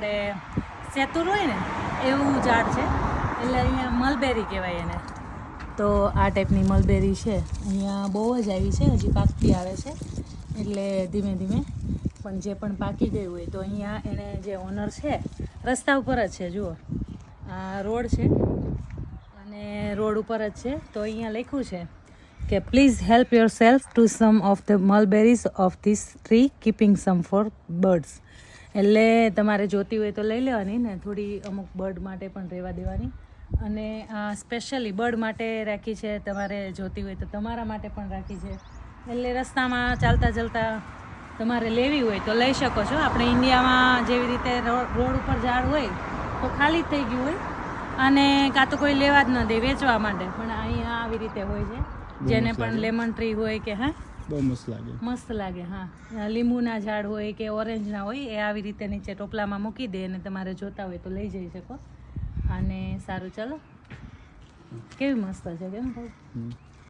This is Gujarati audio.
આપણે સેતુર હોય ને, એવું ઝાડ છે. એટલે અહીંયા મલબેરી કહેવાય એને. તો આ ટાઈપની મલબેરી છે. અહીંયા બહુ જ આવી છે, હજી પાકતી આવે છે. એટલે ધીમે ધીમે, પણ જે પણ પાકી ગયું હોય, તો અહીંયા એને જે ઓનર છે, રસ્તા ઉપર જ છે, જુઓ. આ રોડ છે, અને રોડ ઉપર જ છે. તો અહીંયા લખ્યું છે કે please help yourself to some of the mulberries of this tree keeping some for birds એટલે તમારે જોતી હોય તો લઈ લેવાની ને થોડી અમુક બર્ડ માટે પણ રહેવા દેવાની. અને આ સ્પેશિયલી બર્ડ માટે રાખી છે તમારે જોતી હોય તો તમારા માટે પણ રાખી છે. એટલે રસ્તામાં ચાલતા ચાલતા તમારે લેવી હોય તો લઈ શકો છો. આપણે ઇન્ડિયામાં જેવી રીતે રોડ ઉપર ઝાડ હોય તો ખાલી જ થઈ ગયું હોય. અને કાં તો કોઈ લેવા જ ન દે વેચવા માટે પણ અહીંયા આવી રીતે હોય છે. જેને પણ લેમન ટ્રી હોય કે હા બહુ મસ્ત લાગે. મસ્ત લાગે હા. લીંબુના ઝાડ હોય કે ઓરેન્જના હોય એ આવી રીતે નીચે ટોપલામાં મૂકી દે અને તમારે જોતા હોય તો લઈ જઈ શકો. અને સારું ચાલો. કેવી મસ્ત છે કેમ ભાઈ.